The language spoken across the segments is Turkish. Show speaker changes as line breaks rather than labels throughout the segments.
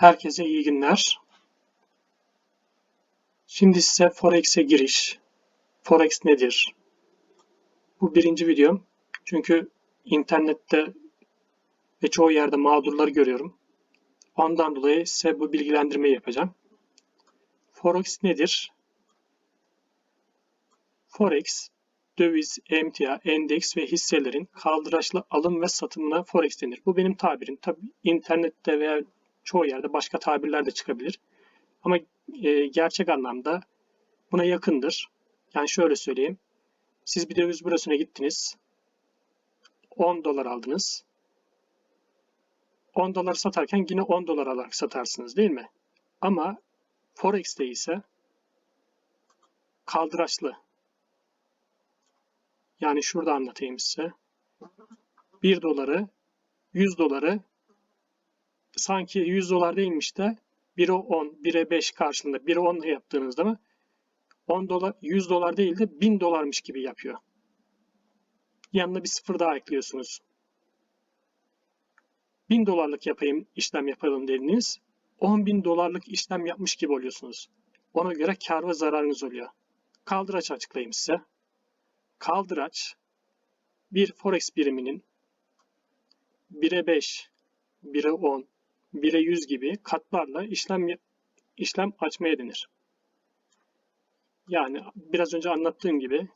Herkese iyi günler. Şimdi size Forex'e giriş. Forex nedir? Bu birinci videom. Çünkü internette ve çoğu yerde mağdurlar görüyorum. Ondan dolayı size bu bilgilendirmeyi yapacağım. Forex nedir? Forex, döviz, emtia, endeks ve hisselerin kaldıraçlı alım ve satımına Forex denir. Bu benim tabirim. Tabi internette veya çoğu yerde başka tabirler de çıkabilir. Ama e, gerçek anlamda buna yakındır. Yani şöyle söyleyeyim. Siz bir döviz bürosuna gittiniz. 10 dolar aldınız. 10 dolar satarken yine 10 dolar alarak satarsınız değil mi? Ama Forex'te ise kaldıraçlı. Yani şurada anlatayım size. 1 doları 100 doları sanki 100 dolar değilmiş de 1'e 10, 1'e 5 karşılığında 1'e 10 yaptığınızda mı 10 dolar, 100 dolar değil de 1000 dolarmış gibi yapıyor. Yanına bir sıfır daha ekliyorsunuz. 1000 dolarlık yapayım, işlem yapalım dediniz. 10 bin dolarlık işlem yapmış gibi oluyorsunuz. Ona göre kar ve zararınız oluyor. Kaldıraç açıklayayım size. Kaldıraç bir forex biriminin 1'e 5, 1'e 10, 1'e 100 gibi katlarla işlem işlem açmaya denir. Yani biraz önce anlattığım gibi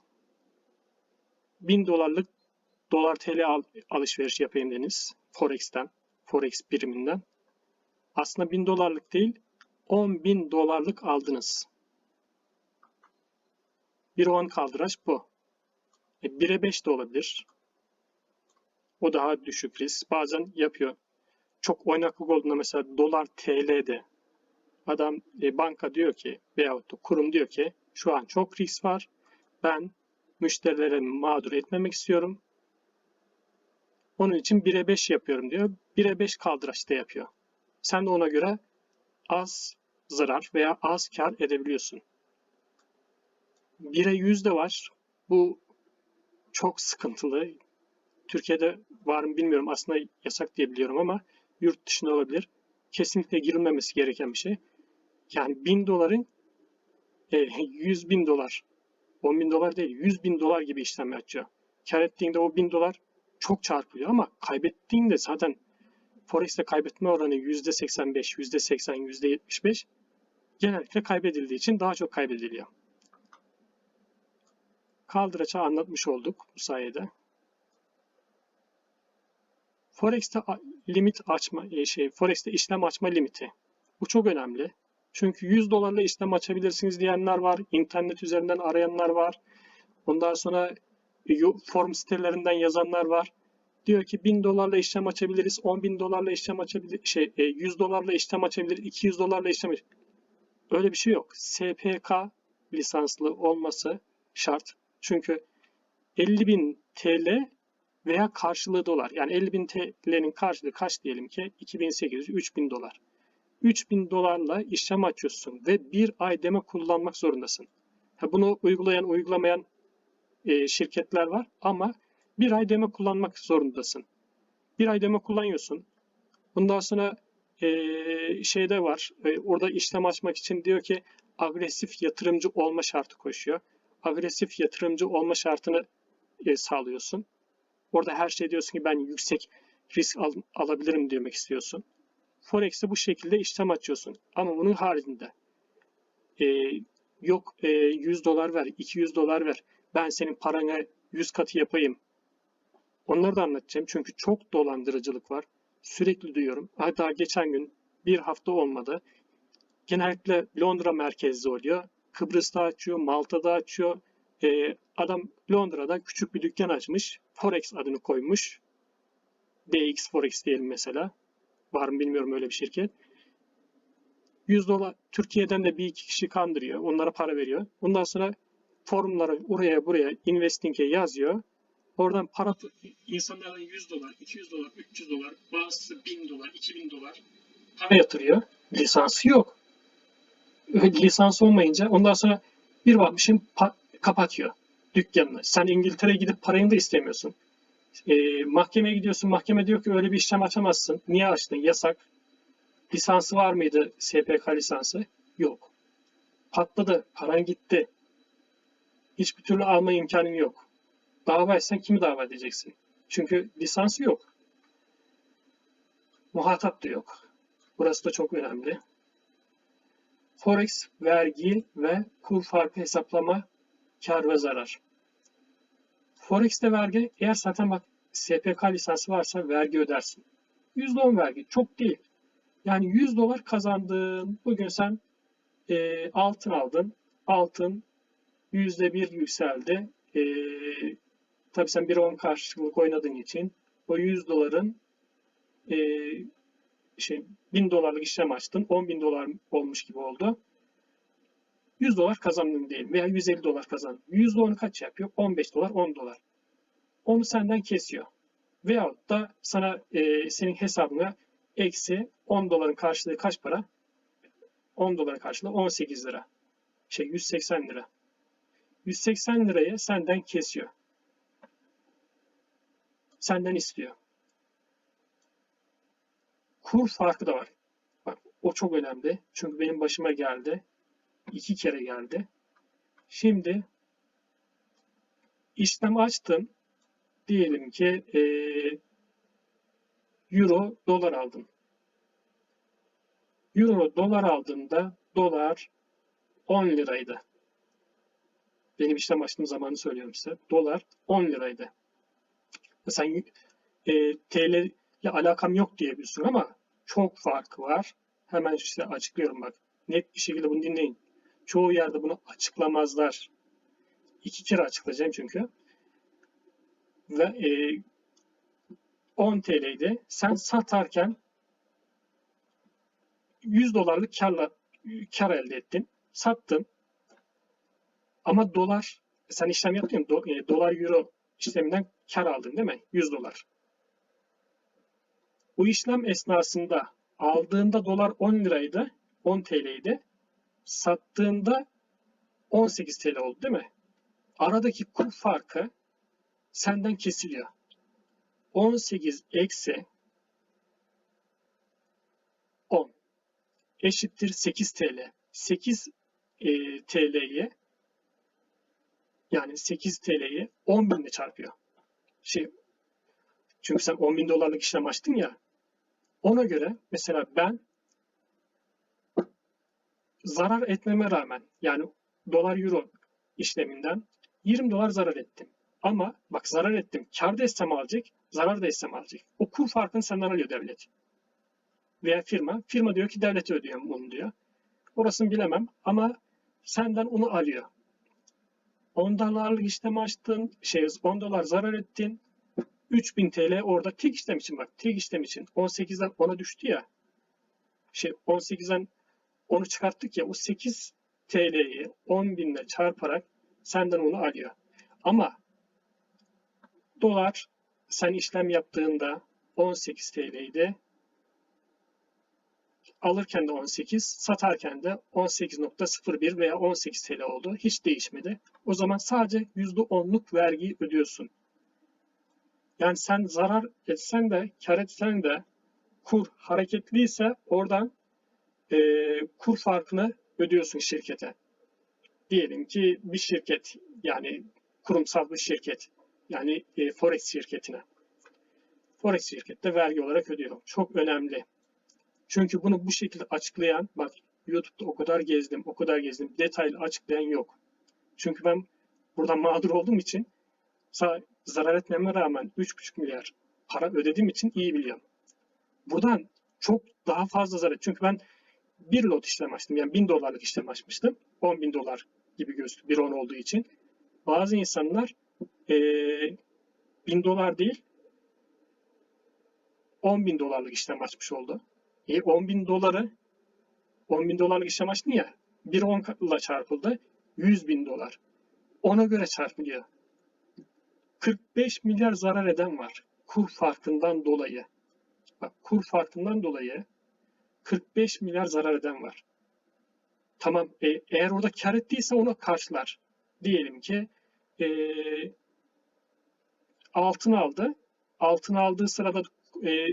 1000 dolarlık dolar TL al, alışveriş yapayım deniz Forex'ten, Forex biriminden. Aslında 1000 dolarlık değil 10 bin dolarlık aldınız. 1'e 10 kaldıraç bu. E, 1'e 5 de olabilir. O daha düşük risk. Bazen yapıyor çok oynaklık olduğunda mesela dolar TL'de adam e, banka diyor ki veyahut da kurum diyor ki şu an çok risk var. Ben müşterilere mağdur etmemek istiyorum. Onun için 1'e 5 yapıyorum diyor. 1'e 5 kaldıraçta yapıyor. Sen de ona göre az zarar veya az kar edebiliyorsun. 1'e 100 de var. Bu çok sıkıntılı. Türkiye'de var mı bilmiyorum. Aslında yasak diye biliyorum ama yurt dışında olabilir. Kesinlikle girilmemesi gereken bir şey. Yani 1000 doların e, 100 bin dolar, 10 bin dolar değil 100 bin dolar gibi işlem yapıyor. Kar ettiğinde o 1000 dolar çok çarpılıyor ama kaybettiğinde zaten Forex'te kaybetme oranı %85, %80, %75 genellikle kaybedildiği için daha çok kaybediliyor. Kaldıraç'a anlatmış olduk bu sayede. Forex'te limit açma e, şey Forex'te işlem açma limiti. Bu çok önemli. Çünkü 100 dolarla işlem açabilirsiniz diyenler var. İnternet üzerinden arayanlar var. Ondan sonra e, form sitelerinden yazanlar var. Diyor ki 1000 dolarla işlem açabiliriz, 10 bin dolarla işlem açabilir, şey 100 e, dolarla işlem açabilir, 200 dolarla işlem Öyle bir şey yok. SPK lisanslı olması şart. Çünkü 50 bin TL veya karşılığı dolar. Yani 50 bin TL'nin karşılığı kaç diyelim ki? 2800, 3000 dolar. 3000 dolarla işlem açıyorsun ve bir ay deme kullanmak zorundasın. Ha, bunu uygulayan, uygulamayan e, şirketler var ama bir ay deme kullanmak zorundasın. Bir ay deme kullanıyorsun. Bundan sonra e, şeyde var. E, orada işlem açmak için diyor ki agresif yatırımcı olma şartı koşuyor. Agresif yatırımcı olma şartını e, sağlıyorsun. Orada her şey diyorsun ki ben yüksek risk al, alabilirim demek istiyorsun. Forex'te bu şekilde işlem açıyorsun. Ama bunun haricinde e, yok e, 100 dolar ver, 200 dolar ver. Ben senin parana 100 katı yapayım. Onları da anlatacağım. Çünkü çok dolandırıcılık var. Sürekli duyuyorum. Hatta geçen gün bir hafta olmadı. Genellikle Londra merkezli oluyor. Kıbrıs'ta açıyor, Malta'da açıyor. Ee, adam Londra'da küçük bir dükkan açmış. Forex adını koymuş. DX Forex diyelim mesela. Var mı bilmiyorum öyle bir şirket. 100 dolar Türkiye'den de bir iki kişi kandırıyor. Onlara para veriyor. Ondan sonra forumlara oraya buraya investing'e yazıyor. Oradan para insanlardan 100 dolar, 200 dolar, 300 dolar, bazısı 1000 dolar, 2000 dolar para yatırıyor. Lisansı yok. Lisans olmayınca ondan sonra bir bakmışım kapatıyor dükkanını. Sen İngiltere'ye gidip parayını da istemiyorsun. E, mahkemeye gidiyorsun. Mahkeme diyor ki öyle bir işlem açamazsın. Niye açtın? Yasak. Lisansı var mıydı SPK lisansı? Yok. Patladı. Paran gitti. Hiçbir türlü alma imkanın yok. Dava etsen kimi dava edeceksin? Çünkü lisansı yok. Muhatap da yok. Burası da çok önemli. Forex, vergi ve kur farkı hesaplama, kar ve zarar. Forex'te vergi, eğer zaten bak SPK lisansı varsa vergi ödersin. %10 vergi çok değil. Yani 100 dolar kazandın. Bugün sen e, altın aldın. Altın %1 yükseldi. E, tabii sen 1.10 karşılık oynadığın için o 100 doların e, şey 1000 dolarlık işlem açtın. 10 bin dolar olmuş gibi oldu. 100 dolar kazandın diyelim veya 150 dolar kazandın. 100 dolar kaç yapıyor? 15 dolar, 10 dolar. Onu senden kesiyor. Veyahut da sana e, senin hesabına eksi 10 doların karşılığı kaç para? 10 doların karşılığı 18 lira. Şey 180 lira. 180 lirayı senden kesiyor. Senden istiyor. Kur farkı da var. Bak o çok önemli. Çünkü benim başıma geldi. İki kere geldi. Şimdi işlem açtım. Diyelim ki e, euro dolar aldım. Euro dolar aldığımda dolar 10 liraydı. Benim işlem açtığım zamanı söylüyorum size. Dolar 10 liraydı. Mesela e, TL ile alakam yok diyebiliyorsun ama çok farkı var. Hemen size açıklıyorum bak. Net bir şekilde bunu dinleyin. Çoğu yerde bunu açıklamazlar. İki kere açıklayacağım çünkü. Ve e, 10 TL'ydi. Sen satarken 100 dolarlık karla kar elde ettin. Sattın. Ama dolar sen işlem yaptın do, e, dolar euro işleminden kar aldın değil mi? 100 dolar. Bu işlem esnasında aldığında dolar 10 liraydı, 10 TL'ydi. Sattığında 18 TL oldu değil mi? Aradaki kur farkı senden kesiliyor. 18 eksi 10 eşittir 8 TL. 8 e, TL'yi yani 8 TL'yi 10 binle çarpıyor. Şey, çünkü sen 10 bin dolarlık işlem açtın ya ona göre mesela ben zarar etmeme rağmen yani dolar euro işleminden 20 dolar zarar ettim. Ama bak zarar ettim. Kar da alacak, zarar da etsem alacak. O kur farkını senden alıyor devlet. Veya firma. Firma diyor ki devlete ödüyorum bunu diyor. Orasını bilemem ama senden onu alıyor. 10 dolarlık işlem açtın, şey 10 dolar zarar ettin. 3000 TL orada tek işlem için bak tek işlem için 18'den 10'a düştü ya. Şey 18'den onu çıkarttık ya o 8 TL'yi 10 binle çarparak senden onu alıyor. Ama dolar sen işlem yaptığında 18 TL'ydi. Alırken de 18, satarken de 18.01 veya 18 TL oldu. Hiç değişmedi. O zaman sadece %10'luk vergiyi ödüyorsun. Yani sen zarar etsen de, kar etsen de kur hareketliyse oradan e, kur farkını ödüyorsun şirkete. Diyelim ki bir şirket yani kurumsal bir şirket yani e, Forex şirketine. Forex şirkette vergi olarak ödüyor. Çok önemli. Çünkü bunu bu şekilde açıklayan, bak YouTube'da o kadar gezdim, o kadar gezdim, detaylı açıklayan yok. Çünkü ben buradan mağdur olduğum için zarar etmeme rağmen 3,5 milyar para ödediğim için iyi biliyorum. Buradan çok daha fazla zarar. Çünkü ben bir lot işlem açtım. Yani 1000 dolarlık işlem açmıştım. 10 bin dolar gibi gözüktü. Bir on olduğu için. Bazı insanlar e, 1000 dolar değil 10 bin dolarlık işlem açmış oldu. E 10 bin doları 10 bin dolarlık işlem açtın ya bir 10 ile çarpıldı 100 bin dolar. Ona göre çarpılıyor. 45 milyar zarar eden var. Kur farkından dolayı. Bak kur farkından dolayı 45 milyar zarar eden var. Tamam e, eğer orada kar ettiyse onu karşılar. Diyelim ki e, altın aldı. Altın aldığı sırada e,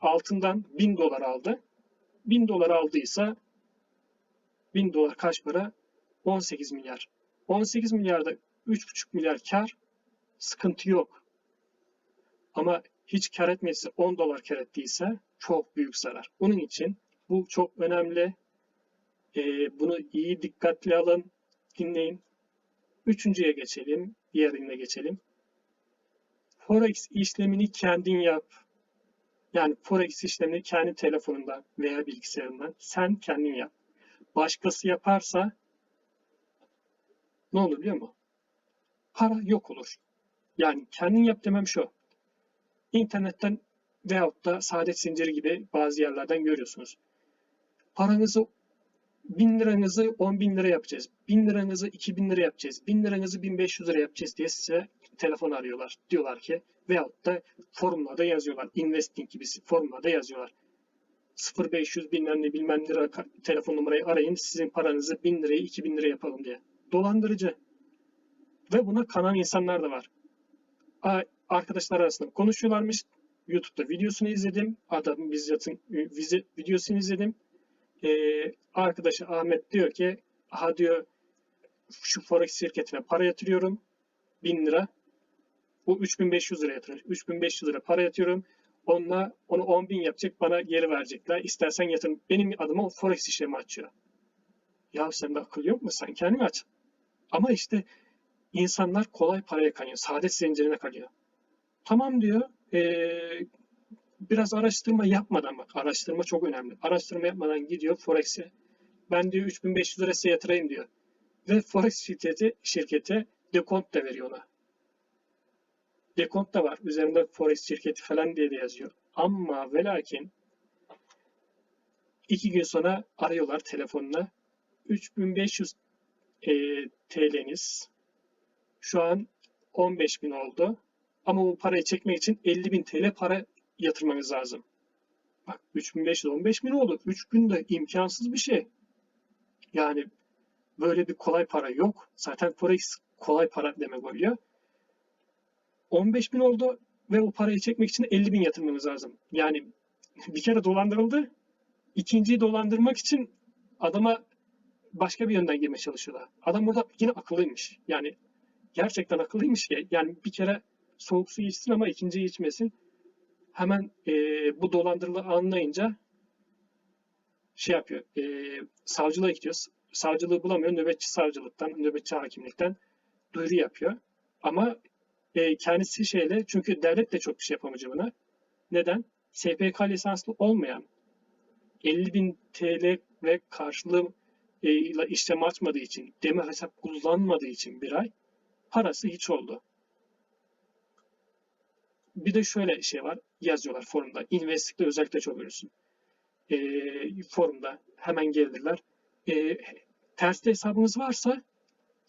altından 1000 dolar aldı. 1000 dolar aldıysa 1000 dolar kaç para? 18 milyar. 18 milyarda 3,5 milyar kar sıkıntı yok. Ama hiç kar etmediyse 10 dolar kar ettiyse çok büyük zarar. Bunun için bu çok önemli. Ee, bunu iyi dikkatli alın, dinleyin. Üçüncüye geçelim, diğerine geçelim. Forex işlemini kendin yap. Yani Forex işlemini kendi telefonundan veya bilgisayarından sen kendin yap. Başkası yaparsa ne olur biliyor musun? Para yok olur. Yani kendin yap demem şu. İnternetten veyahut da saadet zinciri gibi bazı yerlerden görüyorsunuz. Paranızı 1000 liranızı 10 bin lira yapacağız. 1000 liranızı 2000 lira yapacağız. 1000 liranızı 1500 lira yapacağız diye size telefon arıyorlar. Diyorlar ki veyahut da forumlarda yazıyorlar. Investing gibi forumlarda yazıyorlar. 0500 bilmem ne bilmem lira telefon numarayı arayın. Sizin paranızı 1000 liraya 2000 lira yapalım diye. Dolandırıcı. Ve buna kanan insanlar da var. A- Arkadaşlar arasında konuşuyorlarmış. YouTube'da videosunu izledim. Adamın bizzatın videosunu izledim. Ee, arkadaşı Ahmet diyor ki aha diyor şu Forex şirketine para yatırıyorum. 1000 lira. Bu 3500 lira yatırıyor. 3500 lira para yatıyorum. Onunla onu 10.000 yapacak bana geri verecekler. İstersen yatırım. Benim adıma Forex işlemi açıyor. Ya sende akıl yok mu? Sen kendin aç. Ama işte insanlar kolay paraya kanıyor. Saadet zincirine kalıyor. Tamam diyor. Ee, biraz araştırma yapmadan bak. Araştırma çok önemli. Araştırma yapmadan gidiyor Forex'e. Ben diyor 3500 lira size yatırayım diyor. Ve Forex şirketi şirkete dekont da veriyor ona. Dekont da var. Üzerinde Forex şirketi falan diye de yazıyor. Ama ve lakin iki gün sonra arıyorlar telefonla. 3500 e, TL'niz şu an 15.000 oldu. Ama bu parayı çekmek için 50.000 TL para yatırmanız lazım. Bak 3500 15.000 oldu. 3 günde imkansız bir şey. Yani böyle bir kolay para yok. Zaten Forex kolay para demek oluyor. 15 bin oldu ve o parayı çekmek için 50 bin yatırmanız lazım. Yani bir kere dolandırıldı. İkinciyi dolandırmak için adama başka bir yönden girmeye çalışıyorlar. Adam burada yine akıllıymış. Yani gerçekten akıllıymış ki. Yani bir kere soğuk su içsin ama ikinciyi içmesin. Hemen e, bu dolandırılı anlayınca şey yapıyor. E, savcılığa gidiyor. Savcılığı bulamıyor. Nöbetçi savcılıktan, nöbetçi hakimlikten duyuru yapıyor. Ama e, kendisi şeyle çünkü devlet de çok bir şey yapamayacak buna. Neden? SPK lisanslı olmayan 50 bin TL ve karşılığı e, işlem açmadığı için, deme hesap kullanmadığı için bir ay parası hiç oldu. Bir de şöyle şey var, yazıyorlar forumda. Investik'te özellikle çok görürsün. E, forumda hemen gelirler. E, terste hesabınız varsa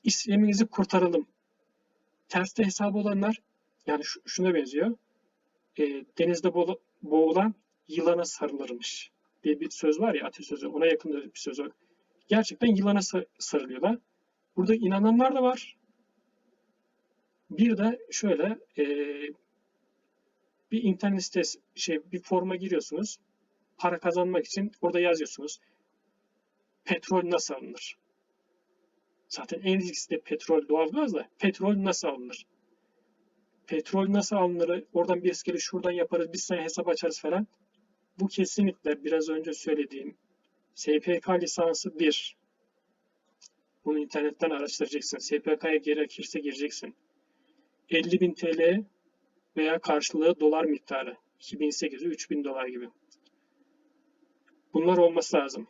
işleminizi kurtaralım terste hesabı olanlar yani şu, şuna benziyor. E, denizde bo- boğulan yılana sarılırmış diye bir söz var ya atasözü. Ona yakın bir söz o. Gerçekten yılana sa- sarılıyorlar. Burada inananlar da var. Bir de şöyle e, bir internet sitesi şey bir forma giriyorsunuz. Para kazanmak için orada yazıyorsunuz. Petrol nasıl alınır? Zaten en iyisi de petrol doğalgaz da petrol nasıl alınır? Petrol nasıl alınır? Oradan bir iskele şuradan yaparız, biz sana hesap açarız falan. Bu kesinlikle biraz önce söylediğim SPK lisansı 1. Bunu internetten araştıracaksın. SPK'ya gerekirse gireceksin. 50.000 TL veya karşılığı dolar miktarı. 2800'ü 3000 dolar gibi. Bunlar olması lazım.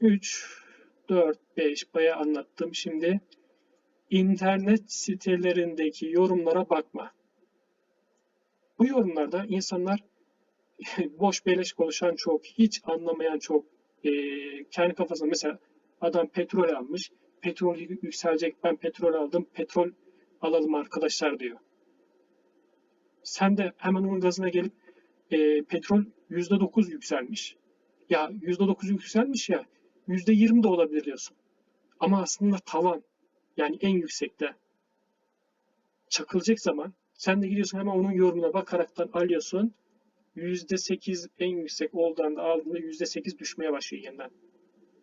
3 4, 5 bayağı anlattım. Şimdi internet sitelerindeki yorumlara bakma. Bu yorumlarda insanlar boş beleş konuşan çok, hiç anlamayan çok, e, kendi kafasında mesela adam petrol almış, petrol yükselecek, ben petrol aldım, petrol alalım arkadaşlar diyor. Sen de hemen onun gazına gelip e, petrol %9 yükselmiş. Ya %9 yükselmiş ya, %20 de olabilir diyorsun. Ama aslında tavan yani en yüksekte çakılacak zaman sen de gidiyorsun hemen onun yorumuna bakaraktan alıyorsun. %8 en yüksek olduğunda aldığında %8 düşmeye başlıyor yeniden.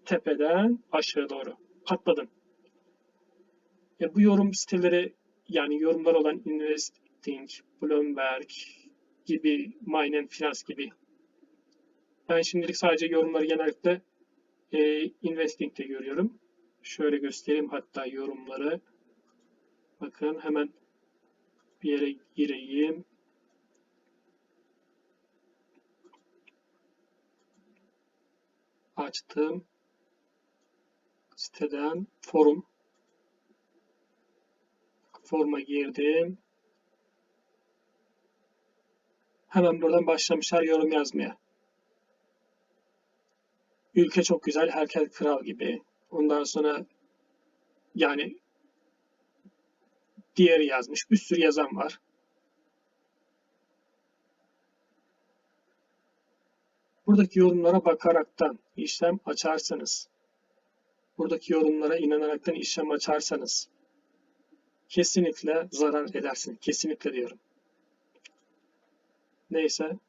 Tepeden aşağı doğru. Patladın. E bu yorum siteleri yani yorumlar olan Investing, Bloomberg gibi, Mine Finance gibi. Ben şimdilik sadece yorumları genellikle e, Investing'de görüyorum. Şöyle göstereyim hatta yorumları. Bakın hemen bir yere gireyim. Açtım. Siteden forum. Forma girdim. Hemen buradan başlamışlar yorum yazmaya. Ülke çok güzel, herkes kral gibi. Ondan sonra yani diğeri yazmış. Bir sürü yazan var. Buradaki yorumlara bakaraktan işlem açarsanız, buradaki yorumlara inanaraktan işlem açarsanız kesinlikle zarar edersiniz. Kesinlikle diyorum. Neyse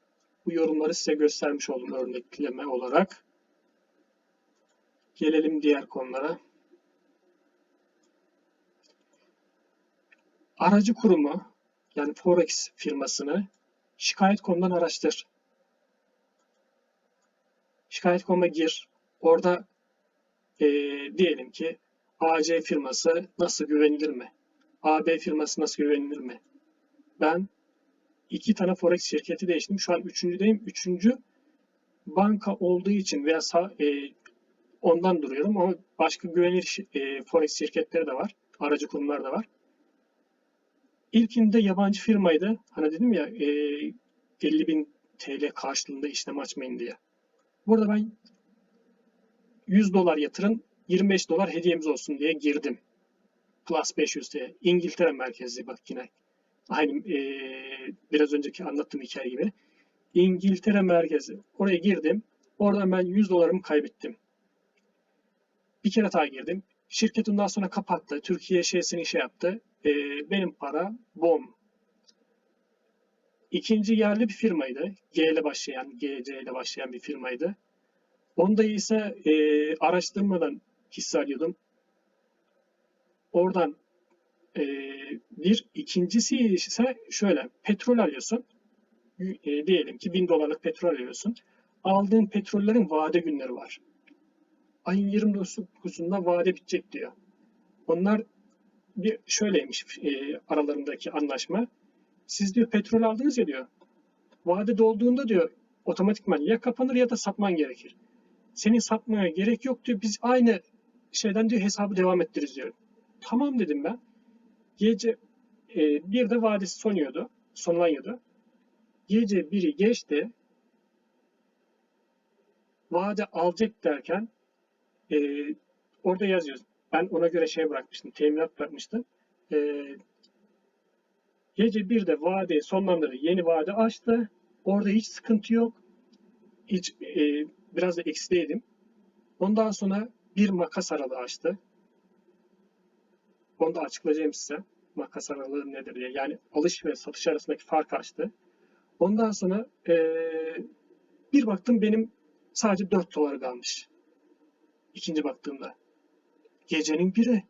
bu yorumları size göstermiş oldum örnekleme olarak. Gelelim diğer konulara. Aracı kurumu yani Forex firmasını şikayet konudan araştır. Şikayet konuma gir. Orada e, diyelim ki AC firması nasıl güvenilir mi? AB firması nasıl güvenilir mi? Ben iki tane Forex şirketi değiştim. Şu an üçüncüdeyim. Üçüncü banka olduğu için veya sağ, e, ondan duruyorum ama başka güvenilir e, Forex şirketleri de var. Aracı kurumlar da var. İlkinde yabancı firmaydı. Hani dedim ya e, 50 bin TL karşılığında işlem açmayın diye. Burada ben 100 dolar yatırın 25 dolar hediyemiz olsun diye girdim. Plus 500 diye. İngiltere merkezli bak yine. Aynı e, biraz önceki anlattığım hikaye gibi. İngiltere merkezi. Oraya girdim. Oradan ben 100 dolarımı kaybettim. Bir kere daha girdim. Şirket ondan sonra kapattı. Türkiye şeysini şey yaptı. E, benim para bom. İkinci yerli bir firmaydı. G ile başlayan, GC ile başlayan bir firmaydı. Onda ise e, araştırmadan hisse alıyordum. Oradan e, bir. ikincisi ise şöyle. Petrol alıyorsun. E, diyelim ki 1000 dolarlık petrol alıyorsun. Aldığın petrollerin vade günleri var. Ayın 29'unda vade bitecek diyor. Onlar bir şöyleymiş e, aralarındaki anlaşma. Siz diyor petrol aldınız ya diyor. Vade dolduğunda diyor otomatikman ya kapanır ya da satman gerekir. Senin satmaya gerek yok diyor. Biz aynı şeyden diyor hesabı devam ettiririz diyor. Tamam dedim ben. Gece e, bir de vadesi sonuyordu. Sonlanıyordu. Gece biri geçti. Vade alacak derken e, orada yazıyor. Ben ona göre şey bırakmıştım. Teminat bırakmıştım. E, gece bir de vade sonlandırdı. Yeni vade açtı. Orada hiç sıkıntı yok. Hiç e, biraz da eksideydim. Ondan sonra bir makas aralığı açtı. Onu da açıklayacağım size. Makas aralığı nedir diye. Yani alış ve satış arasındaki fark açtı. Ondan sonra ee, bir baktım benim sadece 4 dolar kalmış. İkinci baktığımda. Gecenin biri.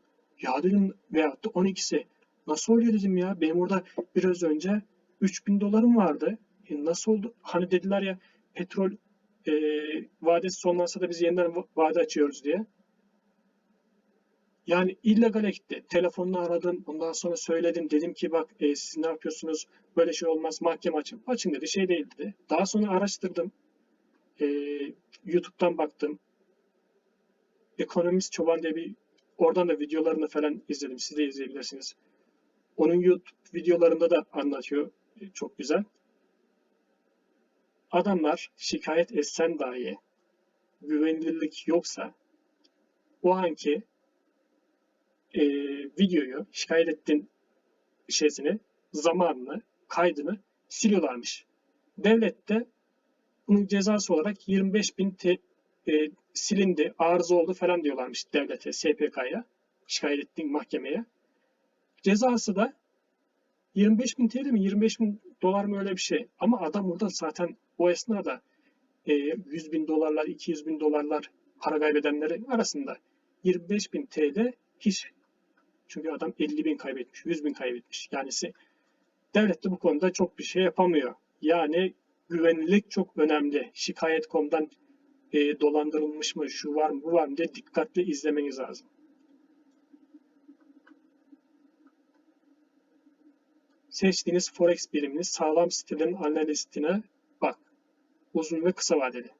Ya dedim veyahut da 12'si. Nasıl oluyor dedim ya. Benim orada biraz önce 3000 dolarım vardı. E nasıl oldu? Hani dediler ya petrol e, vadesi sonlansa da biz yeniden vade açıyoruz diye. Yani illegale gitti. Telefonla aradım. Ondan sonra söyledim. Dedim ki bak e, siz ne yapıyorsunuz? Böyle şey olmaz. Mahkeme açın. Açın dedi. Şey değil dedi. Daha sonra araştırdım. E, YouTube'dan baktım. Ekonomist Çoban diye bir oradan da videolarını falan izledim. Siz de izleyebilirsiniz. Onun YouTube videolarında da anlatıyor. E, çok güzel. Adamlar şikayet etsen dahi güvenilirlik yoksa o anki e, videoyu şikayet ettin şeysini, zamanını, kaydını siliyorlarmış. Devlet de bunun cezası olarak 25 bin te, e, silindi, arıza oldu falan diyorlarmış devlete, SPK'ya, şikayet ettiğin mahkemeye. Cezası da 25 bin TL mi 25 bin dolar mı öyle bir şey. Ama adam orada zaten o esnada e, 100 bin dolarlar, 200 bin dolarlar para kaybedenleri arasında 25 bin TL hiç çünkü adam 50 bin kaybetmiş, 100 bin kaybetmiş. Yani devlet de bu konuda çok bir şey yapamıyor. Yani güvenilirlik çok önemli. Şikayet.com'dan e, dolandırılmış mı, şu var mı, bu var mı diye dikkatli izlemeniz lazım. Seçtiğiniz forex birimini sağlam sitelerin analistine bak. Uzun ve kısa vadeli.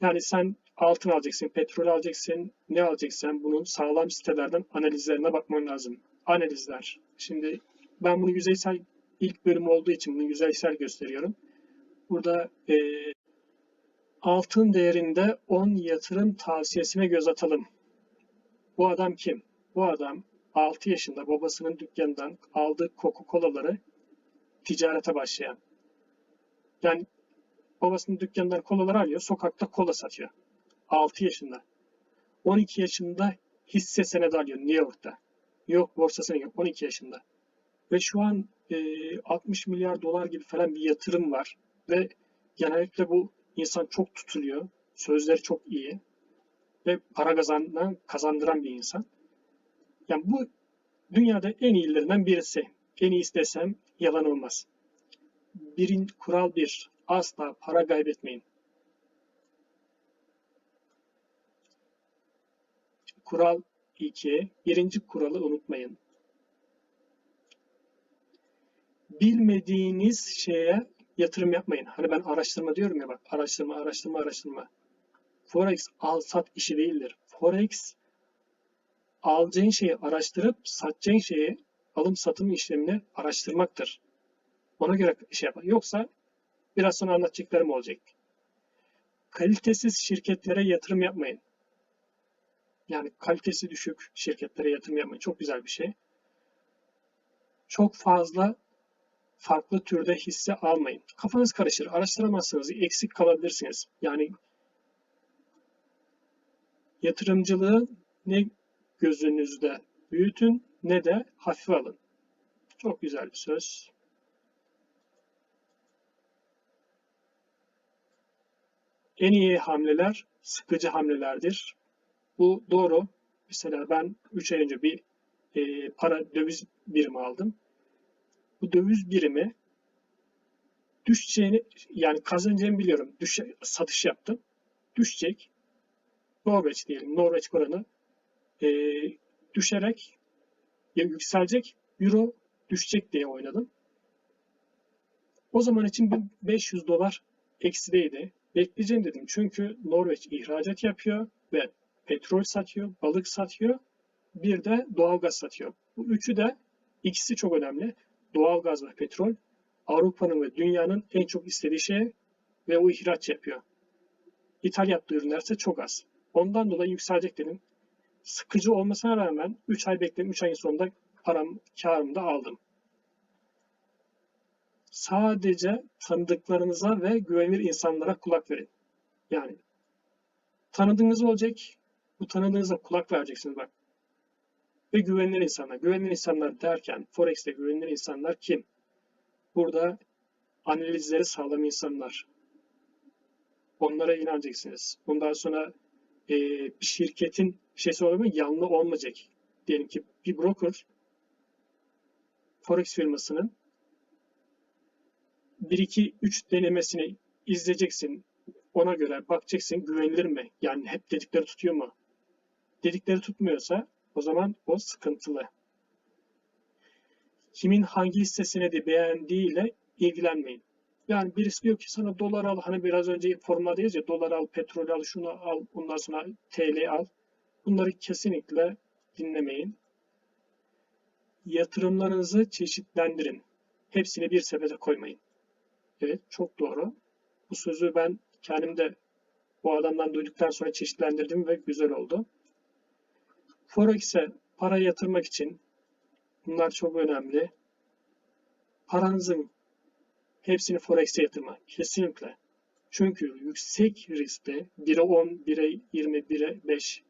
Yani sen altın alacaksın, petrol alacaksın, ne alacaksın bunun sağlam sitelerden analizlerine bakman lazım. Analizler. Şimdi ben bunu yüzeysel ilk bölüm olduğu için bunu yüzeysel gösteriyorum. Burada e, altın değerinde 10 yatırım tavsiyesine göz atalım. Bu adam kim? Bu adam 6 yaşında babasının dükkanından aldığı Coca-Cola'ları ticarete başlayan. Yani babasının dükkanından kolaları alıyor, sokakta kola satıyor. 6 yaşında. 12 yaşında hisse senedi alıyor New York'ta. New York borsasına giriyor 12 yaşında. Ve şu an e, 60 milyar dolar gibi falan bir yatırım var. Ve genellikle bu insan çok tutuluyor. Sözleri çok iyi. Ve para kazandıran, kazandıran bir insan. Yani bu dünyada en iyilerinden birisi. En iyisi desem yalan olmaz. Birin kural bir. Asla para kaybetmeyin. Kural 2. Birinci kuralı unutmayın. Bilmediğiniz şeye yatırım yapmayın. Hani ben araştırma diyorum ya bak araştırma araştırma araştırma. Forex al sat işi değildir. Forex alacağın şeyi araştırıp satacağın şeyi alım satım işlemini araştırmaktır. Ona göre şey yapar. Yoksa biraz sonra anlatacaklarım olacak. Kalitesiz şirketlere yatırım yapmayın. Yani kalitesi düşük şirketlere yatırım yapmayın. Çok güzel bir şey. Çok fazla farklı türde hisse almayın. Kafanız karışır. Araştıramazsanız eksik kalabilirsiniz. Yani yatırımcılığı ne gözünüzde büyütün ne de hafife alın. Çok güzel bir söz. En iyi hamleler sıkıcı hamlelerdir. Bu doğru. Mesela ben 3 ay önce bir e, para döviz birimi aldım. Bu döviz birimi düşeceğini yani kazanacağını biliyorum. Düş, satış yaptım. Düşecek. Norveç diyelim. Norveç kuranı e, düşerek ya yükselecek. Euro düşecek diye oynadım. O zaman için 500 dolar eksideydi. Bekleyeceğim dedim. Çünkü Norveç ihracat yapıyor ve petrol satıyor, balık satıyor, bir de doğalgaz satıyor. Bu üçü de ikisi çok önemli. Doğalgaz ve petrol Avrupa'nın ve dünyanın en çok istediği şey ve o ihraç yapıyor. İthal yaptığı ürünlerse çok az. Ondan dolayı yükselecek dedim. Sıkıcı olmasına rağmen 3 ay bekledim. 3 ayın sonunda param, karımı da aldım. Sadece tanıdıklarınıza ve güvenilir insanlara kulak verin. Yani tanıdığınız olacak, bu tanıdığınıza kulak vereceksiniz bak. Ve güvenilir insanlar. Güvenilir insanlar derken Forex'te güvenilir insanlar kim? Burada analizleri sağlam insanlar. Onlara inanacaksınız. Bundan sonra e, şirketin şeysi olabilir yanlı olmayacak. Diyelim ki bir broker Forex firmasının 1-2-3 denemesini izleyeceksin. Ona göre bakacaksın güvenilir mi? Yani hep dedikleri tutuyor mu? Dedikleri tutmuyorsa o zaman o sıkıntılı. Kimin hangi hissesini beğendiğiyle ilgilenmeyin. Yani birisi diyor ki sana dolar al, hani biraz önce formlardayız ya dolar al, petrol al, şunu al, ondan sonra TL al. Bunları kesinlikle dinlemeyin. Yatırımlarınızı çeşitlendirin. Hepsini bir sepete koymayın. Evet, çok doğru. Bu sözü ben kendim de bu adamdan duyduktan sonra çeşitlendirdim ve güzel oldu. Forex'e para yatırmak için bunlar çok önemli. Paranızın hepsini Forex'e yatırma. Kesinlikle. Çünkü yüksek riskte 1'e 10, 1'e 20, 1'e 5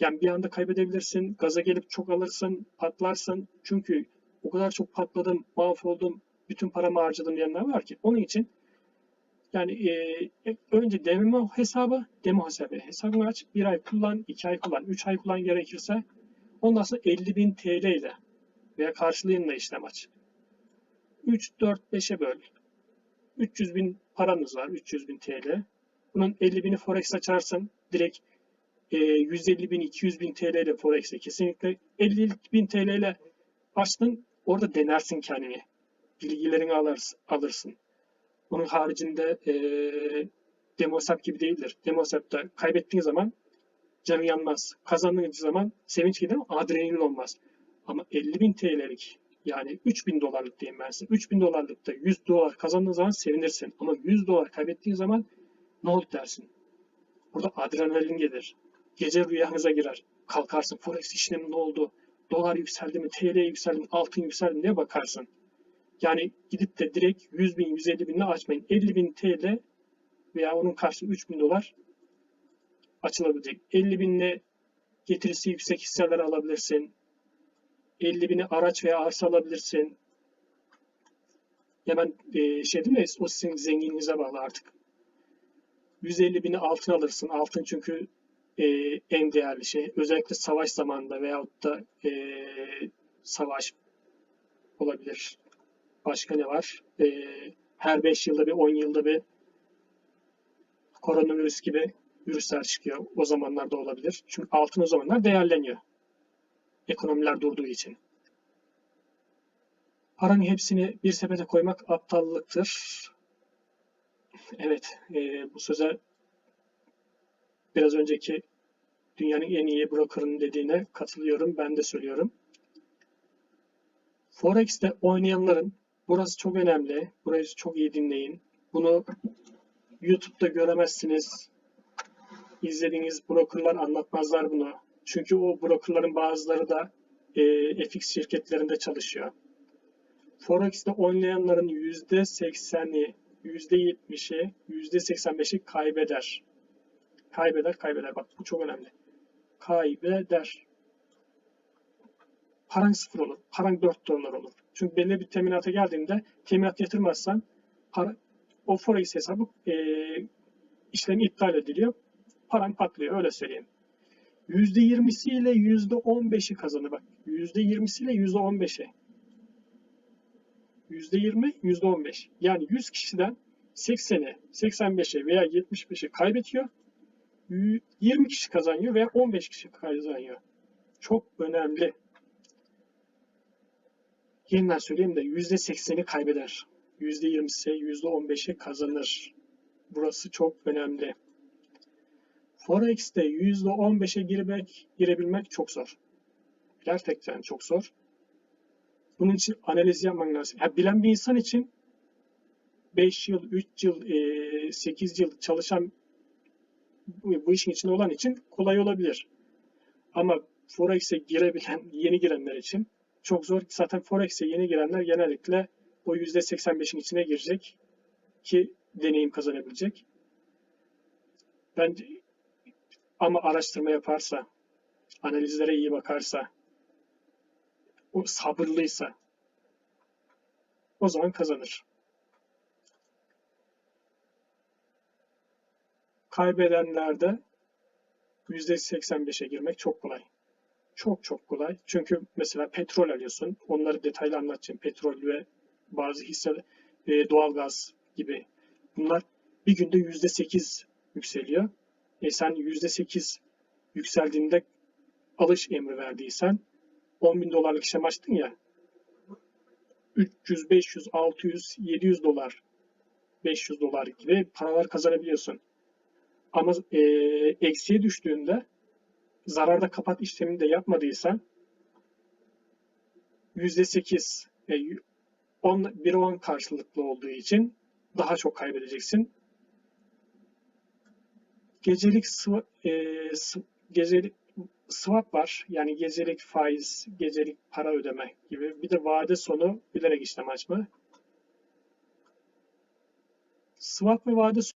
yani bir anda kaybedebilirsin. Gaza gelip çok alırsın, patlarsın. Çünkü o kadar çok patladım, mahvoldum. bütün paramı harcadım diyenler var ki. Onun için yani e, önce demo hesabı, demo hesabı hesabını aç. Bir ay kullan, iki ay kullan, üç ay kullan gerekirse. Ondan sonra 50.000 TL ile veya karşılığında işlem aç. 3, 4, 5'e böl. 300 bin paranız var, 300 bin TL. Bunun 50 bini Forex açarsın. Direkt e, 150 bin, 200 bin TL ile Forex'e kesinlikle 50 bin TL ile açtın. Orada denersin kendini. Bilgilerini alırsın. alırsın. Onun haricinde e, demo hesap gibi değildir. Demo hesapta kaybettiğin zaman canı yanmaz. Kazandığın zaman sevinç ama adrenalin olmaz. Ama 50 bin TL'lik yani 3000 dolarlık diyeyim ben size. 3000 dolarlıkta 100 dolar kazandığın zaman sevinirsin. Ama 100 dolar kaybettiğin zaman ne oldu dersin. Burada adrenalin gelir. Gece rüyanıza girer. Kalkarsın. Forex işlemi ne oldu? Dolar yükseldi mi? TL yükseldi mi? Altın yükseldi mi? diye bakarsın. Yani gidip de direkt 100 bin, 150 binle açmayın. 50 bin TL veya onun karşılığı 3 bin dolar açılabilecek. 50 binle getirisi yüksek hisseler alabilirsin. 50 bini araç veya arsa alabilirsin. Hemen e, şey değil mi? O sizin zenginliğinize bağlı artık. 150 bini altın alırsın. Altın çünkü e, en değerli şey. Özellikle savaş zamanında veyahut da e, savaş olabilir. Başka ne var? E, her 5 yılda bir, 10 yılda bir koronavirüs gibi virüsler çıkıyor. O zamanlarda olabilir. Çünkü altın o zamanlar değerleniyor. Ekonomiler durduğu için. Paranın hepsini bir sepete koymak aptallıktır. Evet, e, bu söze biraz önceki dünyanın en iyi broker'ın dediğine katılıyorum. Ben de söylüyorum. Forex'te oynayanların burası çok önemli. Burayı çok iyi dinleyin. Bunu YouTube'da göremezsiniz. İzlediğiniz brokerlar anlatmazlar bunu. Çünkü o brokerların bazıları da e, FX şirketlerinde çalışıyor. Forex'te oynayanların %80'i, %70'i, %85'i kaybeder. Kaybeder, kaybeder. Bak bu çok önemli. Kaybeder. Paran sıfır olur. Paran 4 dolar olur. Çünkü belli bir teminata geldiğinde teminat yatırmazsan para, o forex hesabı e, işlemi iptal ediliyor. Paran patlıyor öyle söyleyeyim. %20'siyle %15'i kazanır. Bak %20'siyle %15'i. %20, %15. Yani 100 kişiden 80'e, 85'e veya 75'e kaybediyor. 20 kişi kazanıyor veya 15 kişi kazanıyor. Çok önemli. Yeniden söyleyeyim de %80'i kaybeder. %20'si, %15'i kazanır. Burası çok önemli. Forex'te %15'e girmek, girebilmek çok zor. Gerçekten çok zor. Bunun için analiz yapman lazım. Yani bilen bir insan için 5 yıl, 3 yıl, 8 yıl çalışan bu işin içinde olan için kolay olabilir. Ama Forex'e girebilen, yeni girenler için çok zor. Zaten Forex'e yeni girenler genellikle o %85'in içine girecek ki deneyim kazanabilecek. Ben ama araştırma yaparsa, analizlere iyi bakarsa, o sabırlıysa o zaman kazanır. Kaybedenlerde %85'e girmek çok kolay. Çok çok kolay. Çünkü mesela petrol alıyorsun. Onları detaylı anlatacağım. Petrol ve bazı hisse e, doğalgaz gibi. Bunlar bir günde %8 yükseliyor. E sen %8 yükseldiğinde alış emri verdiysen 10 bin dolarlık işlem açtın ya 300, 500, 600, 700 dolar 500 dolar gibi paralar kazanabiliyorsun. Ama e, eksiye düştüğünde zararda kapat işlemini de yapmadıysan %8 e, 10, 1 10 karşılıklı olduğu için daha çok kaybedeceksin. Gecelik e, gecelik swap var. Yani gecelik faiz, gecelik para ödeme gibi. Bir de vade sonu bilerek işlem açma. Swap ve vade